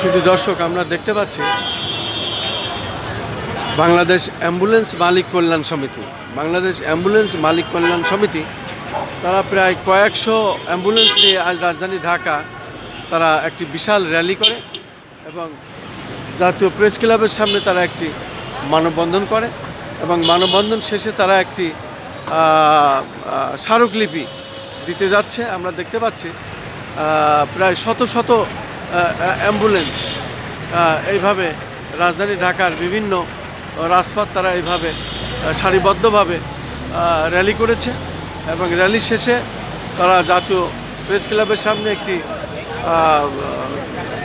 শুধু দর্শক, আমরা দেখতে পাচ্ছি বাংলাদেশ অ্যাম্বুলেন্স মালিক কল্যাণ সমিতি। বাংলাদেশ অ্যাম্বুলেন্স মালিক কল্যাণ সমিতি, তারা প্রায় কয়েকশো অ্যাম্বুলেন্স নিয়ে আজ রাজধানী ঢাকা তারা একটি বিশাল র্যালি করে এবং জাতীয় প্রেস ক্লাবের সামনে তারা একটি মানববন্ধন করে এবং মানববন্ধন শেষে তারা একটি স্মারকলিপি দিতে যাচ্ছে। আমরা দেখতে পাচ্ছি প্রায় শত শত অ্যাম্বুলেন্স এইভাবে রাজধানী ঢাকার বিভিন্ন রাজপথ তারা এইভাবে সারিবদ্ধভাবে র্যালি করেছে এবং র্যালি শেষে তারা জাতীয় প্রেস ক্লাবের সামনে একটি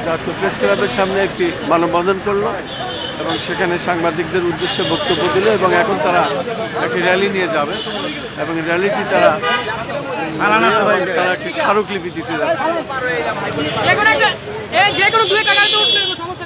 জাতীয় প্রেস ক্লাবের সামনে একটি মানববন্ধন করল এবং সেখানে সাংবাদিকদের উদ্দেশ্যে বক্তব্য দিল এবং এখন তারা একটি র্যালি নিয়ে যাবে এবং র্যালিটি তারা তারা একটি স্মারকলিপি দিতে যাচ্ছে। সমস্যা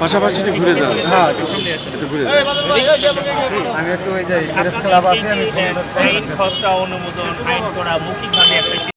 পাশাপাশি একটু ঘুরে দাও হ্যাঁ একটু ঘুরে আমি একটু ওই যে প্রেস ক্লাব আছে আমি অনুমোদন আইন করা মৌখিকভাবে একটা